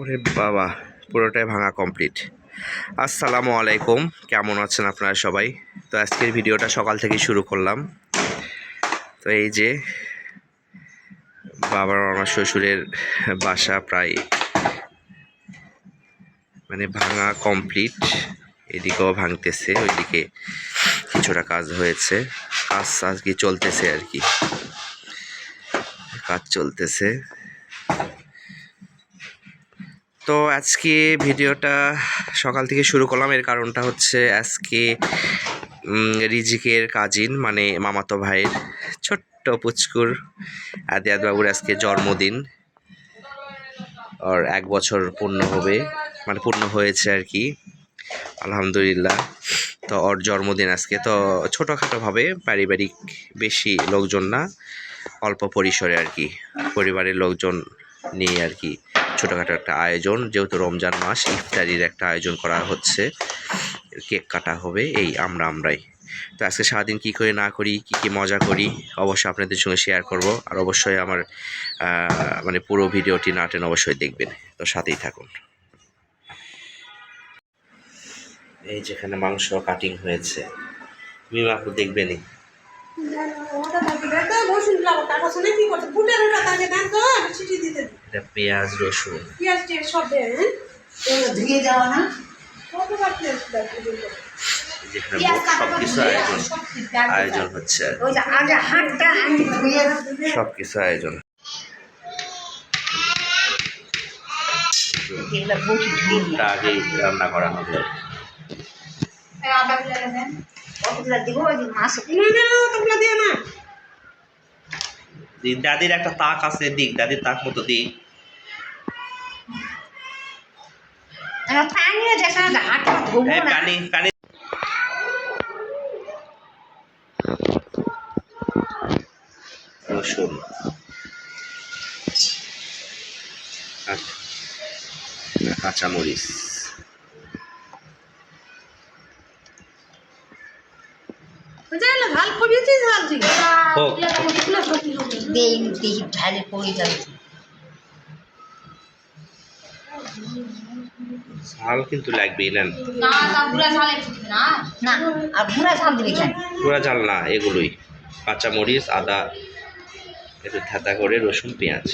ওরে বাবা, পুরোটাই ভাঙা কমপ্লিট আসসালামু আলাইকুম, কেমন আছেন আপনারা সবাই? তো আজকের ভিডিওটা সকাল থেকে শুরু করলাম। তো এই যে বাবার আমার শ্বশুরের বাসা প্রায় মানে ভাঙা কমপ্লিট এদিকেও ভাঙতেছে, ওইদিকে কিছুটা কাজ হয়েছে। কাজ আজকে চলতেছে আর কি। কাজ চলতেছে। তো আজকে ভিডিওটা সকাল থেকে শুরু করলাম। এর কারণটা হচ্ছে আজকে রিজিকের কাজিন মানে মামাতো ভাইয়ের ছোট্ট পুচকুর আদিয়াদ বাবুর আজকে জন্মদিন। ওর এক বছর পূর্ণ হবে মানে পূর্ণ হয়েছে আর কি, আলহামদুলিল্লাহ। তো ওর জন্মদিন আজকে, তো ছোটোখাটোভাবে পারিবারিক বেশি লোকজন না, অল্প পরিসরে আর কি, পরিবারের লোকজন নিয়ে আর কি ছোটোখাটো একটা আয়োজন, যেহেতু রমজান মাস, ইফতারির একটা আয়োজন করা হচ্ছে। কেক কাটা হবে, এই আমরা আমরাই। তো আজকে সারাদিন কী করে না করি, কী কী মজা করি, অবশ্যই আপনাদের সঙ্গে শেয়ার করব। আর অবশ্যই আমার মানে পুরো ভিডিওটি নাটেন অবশ্যই দেখবেন। তো সাথেই থাকুন। এই যেখানে মাংস কাটিং হয়েছে মিম আপু পেঁয়াজ, রসুন। যেখানে আয়োজন আয়োজন হচ্ছে আর ওই যে আগে হাতটা আমি ধুয়ে সব কিছু আয়োজন আগেই রান্না করা হবে। কতগুলো দিব ওই দাদির একটা তাক আছে দিক দাদির তাক মতো দিক পানিও দেখা না। রসুন। আচ্ছা কাঁচামরিচ। দেই দেখি ঢালে পড়ে যাচ্ছে ঝাল কিন্তু লাগবেই না আর দিবে কেন? ঝাল না এগুলোই। কাঁচামরিচ আদা একটু থেতা করে রসুন পেঁয়াজ।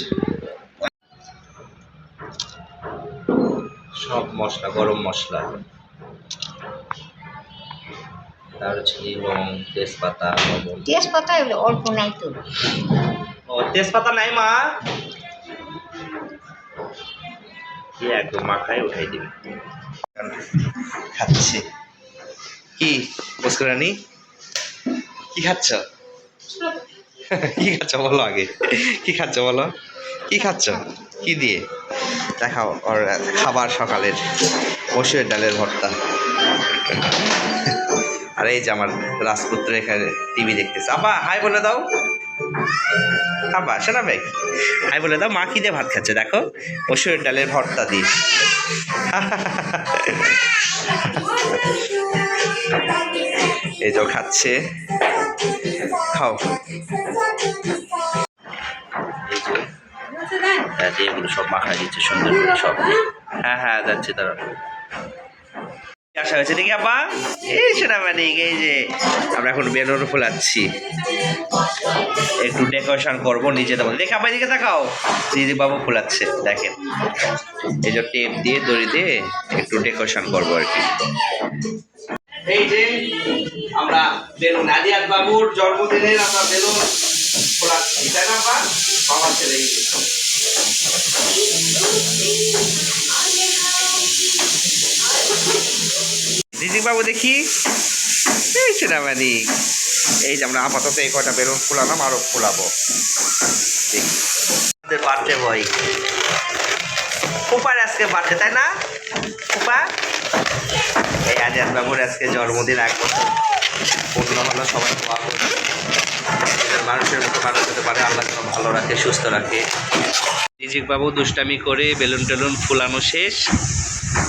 সব মশলা গরম মশলা। দারুচিনি লং তেজপাতা লবণ। তেজপাতা এগুলো অল্প নাই তো। ও তেজপাতা নাই মা। কি একদম মাখায় উঠাই দিবে। খাচ্ছি। কি মুস্কুরানি কি খাচ্ছ? কি খাচ্ছ বলো আগে। কি খাচ্ছ বলো? কি খাচ্ছ? কি দিয়ে? দেখাও ওর খাবার সকালের। মসুরের ডালের ভর্তা। আর এই যে আমার রাজপুত্র এখানে টিভি দেখতেছে। আব্বা হাই বলে দাও। আব্বা শোনা ভাই হাই বলে দাও মা কি দিয়ে ভাত খাচ্ছে দেখো। মসুরের ডালের ভর্তা দিয়ে। এই তো খাচ্ছে। খাও। হ্যাঁ এগুলো সব মাখা দিচ্ছে সুন্দর করে সব। হ্যাঁ হ্যাঁ যাচ্ছে তারা আসা হয়েছে দেখি আপা এই মানে এই যে আমরা এখন বেলুন ফোলাচ্ছি। একটু ডেকোরেশন করব নিজে তেমন দেখে আপা এদিকে দিদি বাবু ফোলাচ্ছে, দেখেন। এই যে টেপ দিয়ে, দড়ি দিয়ে একটু ডেকোরেশন করব আর কি। এই যে আমরা বেলুন আদিয়াত বাবুর জন্মদিনের আমরা বেলুন ফোলাচ্ছি। তাই না বাবা ছেলে রিজিক বাবু দেখি। এই সেনাবাহিনী। এই যে আমরা আপাতত এই কটা বেলুন ফুলালাম আরও ফুলাবো। দেখি। বার্থডে বয় ফুপার আজকে বার্থডে তাই না? ফুপা এই আজাদ বাবুর আজকে জন্মদিন, এক বছর। পূর্ণ হলো সবাই দোয়া করবে। মানুষের মতো মানুষ হতে পারে, আল্লাহ যেন ভালো রাখে, সুস্থ রাখে। রিজিক বাবু দুষ্টামি করে বেলুন টেলুন ফুলানো শেষ।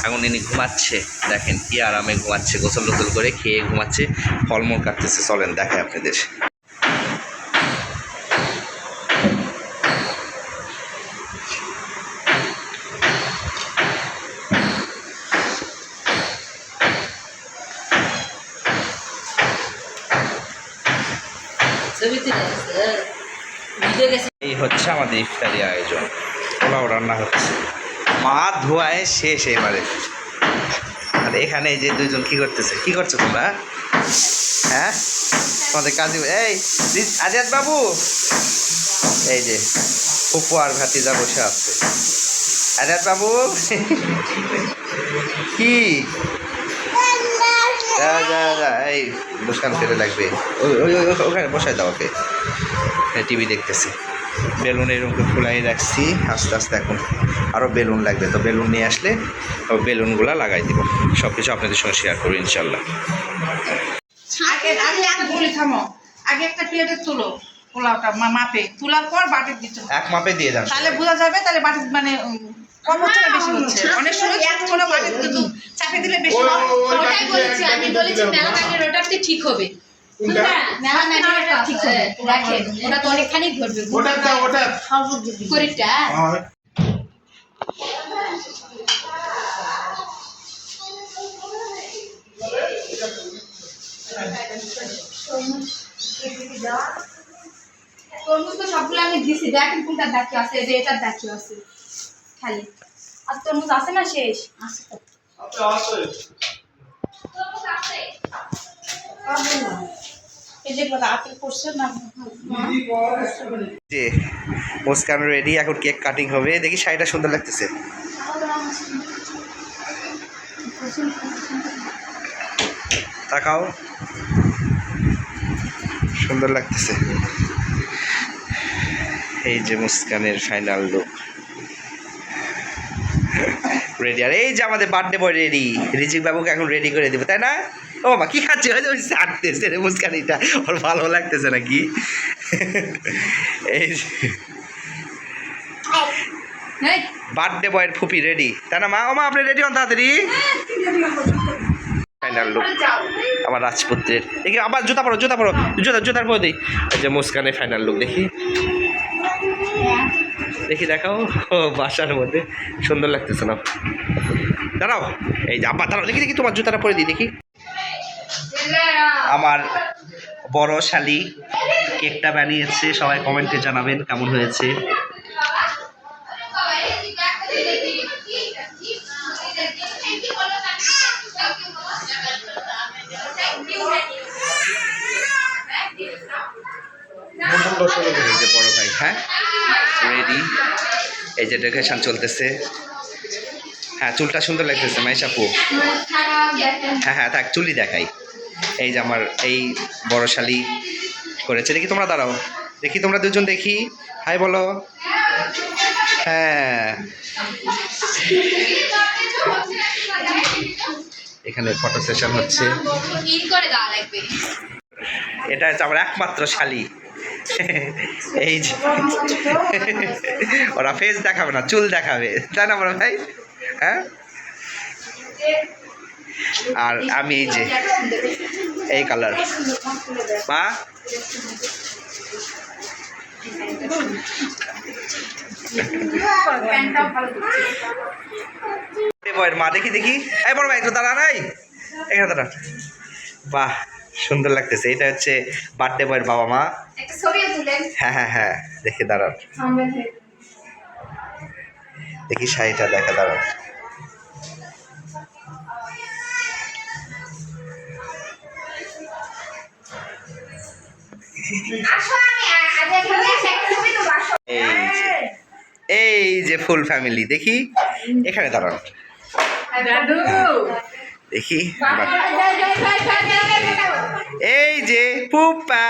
এখন ইনি ঘুমাচ্ছে। দেখেন কি আরামে ঘুমাচ্ছে গোসল টোসল করে খেয়ে ঘুমাচ্ছে ফলমূল কাটতেছে। চলেন দেখে আপনাদের। এই হচ্ছে আমাদের ইফতারি আয়োজন। পোলাও রান্না হচ্ছে। মা ধোয়ায় শেষ এবারে। আর এখানে যে দুইজন কি করতেছে? কি করছ তোমরা? হ্যাঁ? তোমাদের কাজী এই আজাদ বাবু! এই যে, ফুপু আর ভাতিজা বসে আছে। আজাদ বাবু! কি? এই মুস্কান ফেলে লাগবে। ওই ওখানে বসায় দাও ওকে। টিভি দেখতেছি। বেলুন এরকম ফুলাই রাখছি আস্তে আস্তে এখন আরও বেলুন লাগবে তো বেলুন নিয়ে আসলে বেলুনগুলো লাগাই দিব সব কিছু আপনাদের সঙ্গে শেয়ার করব ইনশাল্লাহ আগে আগে একটা বলি থামো আগে একটা প্লেটে তুলো পোলাওটা মাপে তোলার পর বাটির দিতে এক মাপে দিয়ে তাহলে বোঝা যাবে তাহলে বাটি মানে কম হচ্ছে না বেশি হচ্ছে অনেক সময় ছোট বাটি কিন্তু চাপে দিলে বেশি ওটাই বলেছি আমি বলেছি মেলা ম্যাগের ঠিক হবে মেলা ম্যাগের ওটা ঠিক হবে দেখেন ওটা তো অনেকখানি ধরবে ওটা দাও ওটা করিটা তরমুজ তো সবগুলো আমি দিছি। দেখেন কোনটা দেখি আছে যে এটার দেখি আছে খালি। আর তরমুজ আছে না শেষ? আছে। তো তরমুজ আছে। যে মুস্কান রেডি এখন কেক কাটিং হবে। দেখি শাড়িটা সুন্দর লাগতেছে। তাকাও। সুন্দর লাগতেছে। এই যে মুস্কানের ফাইনাল লুক রেডি আর এই যে আমাদের বার্থডে বয় রেডি রিজিক বাবুকে এখন রেডি করে দেবো, তাই না? ও মা কি খাচ্ছে? যে ওই ছাড়তেছে রে মুস্কানিটা ওর ভালো লাগতেছে নাকি? এই বার্থডে বয়ের ফুপি রেডি। তাই না মা? ও মা আপনি রেডি হন তাড়াতাড়ি। ফাইনাল লুক আমার রাজপুত্রের। দেখি আবার জুতা পরো জুতা পরো। জুতা জুতার পরে দিই। যে মুস্কানের ফাইনাল লুক দেখি। দেখি দেখাও। বাসার মধ্যে। সুন্দর লাগতেছে না। দাঁড়াও। এই যে আবার দাঁড়াও। দেখি দেখি তোমার জুতাটা পরে দিই দেখি। আমার বড় শালি কেকটা বানিয়েছে, সবাই কমেন্টে জানাবেন কেমন হয়েছে। বড় ভাই হ্যাঁ চলতেছে। হ্যাঁ চুলটা সুন্দর লাগতেছে মাইশাপু হ্যাঁ হ্যাঁ থাক চুলি দেখাই। এই যে আমার এই বড় শালি করেছে। দেখি তোমরা দাঁড়াও। দেখি তোমরা দুজন দেখি। হাই, বলো। হ্যাঁ। এখানে ফটো সেশন হচ্ছে। এটা হচ্ছে আমার একমাত্র শালি। এই যে। ওরা ফেস দেখাবে না, চুল দেখাবে। তাই না বড় ভাই? হ্যাঁ? আর আমি এই যে এই কালার মা বয়ের মা দেখি দেখি। এই বড় ভাই একটু দাঁড়া নাই এখানে দাঁড়া। বাহ সুন্দর লাগতেছে। এটা হচ্ছে বার্থডে বয়ের বাবা মা। হ্যাঁ হ্যাঁ হ্যাঁ দেখি দাঁড়ান। দেখি শাড়িটা দেখা দাঁড়ান। এই যে এই যে ফুল ফ্যামিলি দেখি এখানে দাঁড়ান। দেখি এই যে পুপা।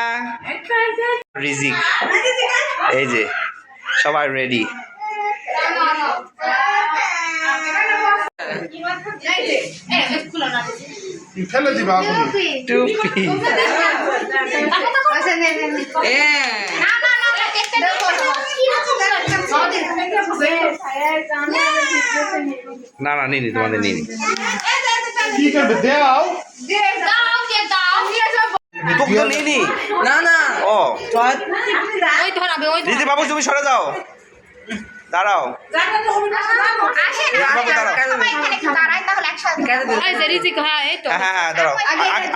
রিজিক। এই যে সবাই রেডি ফেলে দিবা আগুনে টুপি না না নিনি তোমাদের নিনি কি করবে? দেও পুপ তো নিনি না না। ও। ওই ধরাবে ওই দিদি বাবু তুমি সরে যাও। দাঁড়াও।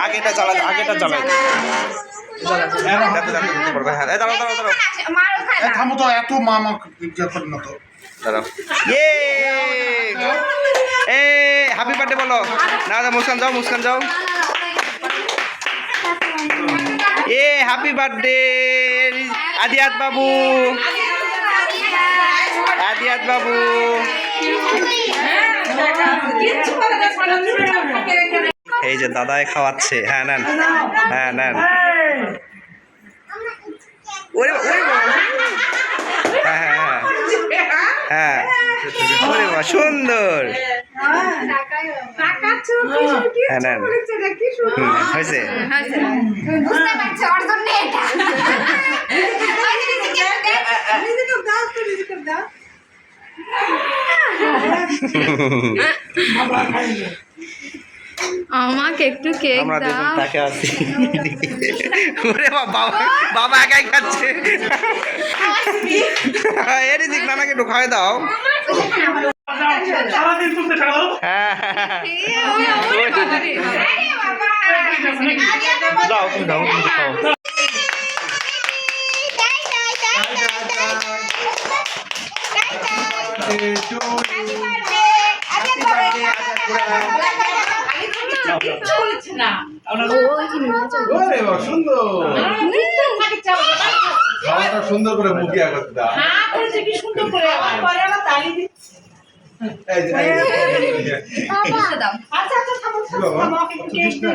আগেটা জ্বালা আগেটা জ্বালা হ্যাঁ। থামো তো এত ইয়ে দাঁড়াও। ইয়ে এ হ্যাপি বার্থডে বলো। না না মুস্কান যাও মুস্কান যাও। এ হ্যাপি বার্থডে আদিয়াত বাবু। বাবু। এই যে দাদাই খাওয়াচ্ছে। হ্যাঁ নেন। হ্যাঁ নেন। হ্যাঁ হ্যাঁ হ্যাঁ। হ্যাঁ। সুন্দর। হ্যাঁ নেন। হয়েছে বুঝতে পারছ ওর জন্য এটা ওই দিদিকে দেখ। আমাকে একটু কেক আমরা দেখুন দাও। তাকে আছি। ওরে বাবা একাই খাচ্ছে। এর দিক নানাকে একটু খাওয়াই দাও। হ্যাঁ দাও ওরে বাবা, সুন্দর করে মুখে আঘাত দাও এই যে, এই যে, এই যে। দাও বাবা, কত দিস না?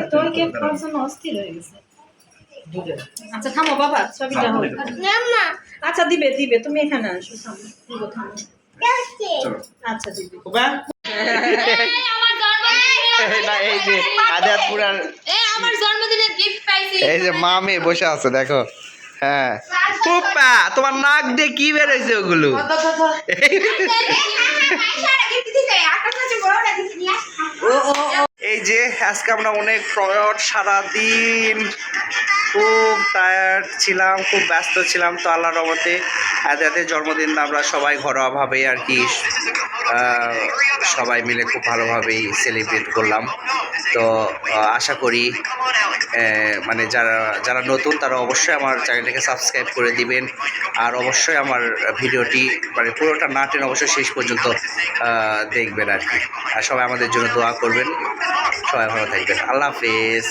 আচ্ছা থামো বাবা ছবিটা হবে আচ্ছা দিবে দিবে তুমি এখানে আসো থামো থামো আচ্ছা এই যে আজাদপুরার এ আমার জন্মদিনে গিফট পাইছি এই যে মামে বসে আছে দেখো হ্যাঁ পুপা তোমার নাক দিয়ে কি বেরোইছে ওগুলো এই যে, আজকে আমরা অনেক প্রয়ট সারাদিন খুব টায়ার্ড ছিলাম, খুব ব্যস্ত ছিলাম, তো আল্লাহর রহমতে এতে জন্মদিন আমরা সবাই ঘরোয়াভাবে আর কি সবাই মিলে খুব ভালোভাবেই সেলিব্রেট করলাম। তো, আশা করি মানে যারা যারা নতুন, তারা অবশ্যই আমার চ্যানেলটাকে সাবস্ক্রাইব করে দিবেন। আর অবশ্যই আমার ভিডিওটি মানে পুরোটা না টেন অবশ্যই শেষ পর্যন্ত দেখবেন আর কি। আর সবাই আমাদের জন্য দোয়া করবেন। সবাই ভালো থাকবেন। আল্লাহ হাফেজ।